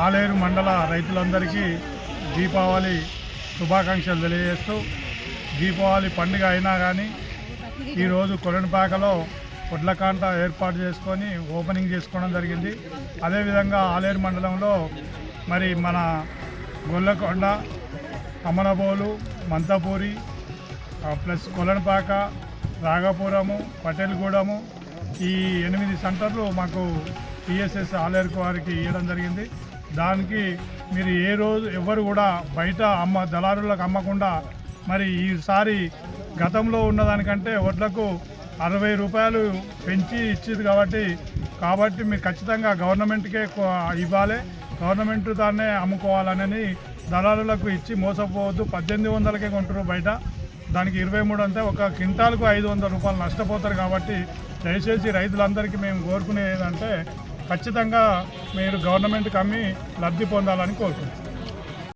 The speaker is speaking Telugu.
ఆలేరు మండల రైతులందరికీ దీపావళి శుభాకాంక్షలు తెలియజేస్తూ దీపావళి పండుగ అయినా కానీ ఈరోజు కొరణపాకలో పొడ్లకాంట ఏర్పాటు చేసుకొని ఓపెనింగ్ చేసుకోవడం జరిగింది. అదేవిధంగా ఆలేరు మండలంలో మరి మన గొల్లకొండ అమనబోలు మంతపూరి ప్లస్ కొలనపాక రాఘపురము పటేల్గూడెము ఈ ఎనిమిది సెంటర్లు మాకు పిఎస్ఎస్ ఆలేరుకు వారికి ఇవ్వడం జరిగింది. దానికి మీరు ఏ రోజు ఎవరు కూడా బయట అమ్మ దళారులకు అమ్మకుండా మరి ఈసారి గతంలో ఉన్నదానికంటే వడ్లకు అరవై రూపాయలు పెంచి ఇచ్చింది కాబట్టి కాబట్టి మీరు ఖచ్చితంగా గవర్నమెంట్కే ఇవ్వాలి. గవర్నమెంట్ దాన్నే అమ్ముకోవాలని దళారులకు ఇచ్చి మోసపోవద్దు. పద్దెనిమిది వందలకే కొంటారు బయట. దానికి ఇరవై మూడు అంతే ఒక క్వింటాల్కు ఐదు వందల రూపాయలు నష్టపోతారు కాబట్టి దయచేసి రైతులందరికీ మేము కోరుకునేది ఏంటంటే ఖచ్చితంగా మీరు గవర్నమెంట్కి అమ్మి లబ్ధి పొందాలని కోరుకుంటున్నాను